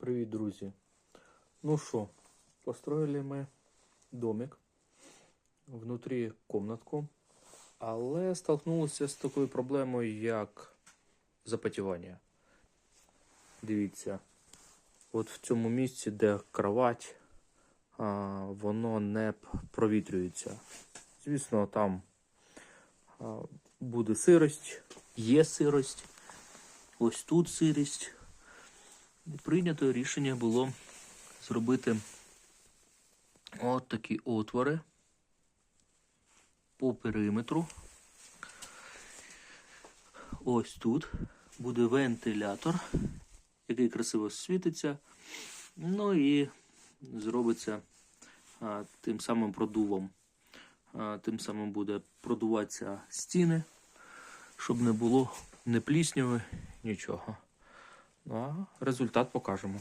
Привіт, друзі. Ну що, построили ми домик. Внутрі комнатку. Але столкнулися з такою проблемою, як запотівання. Дивіться, от в цьому місці, де кровать, воно не провітрюється. Звісно, там буде сирость, є сирость. Ось тут сирость. Прийнято рішення було зробити от такі отвори по периметру. Ось тут буде вентилятор, який красиво світиться. Ну і зробиться а, тим самим продувом. А, тим самим буде продуватися стіни, щоб не було ні плісняви, нічого. Ну, а результат покажемо.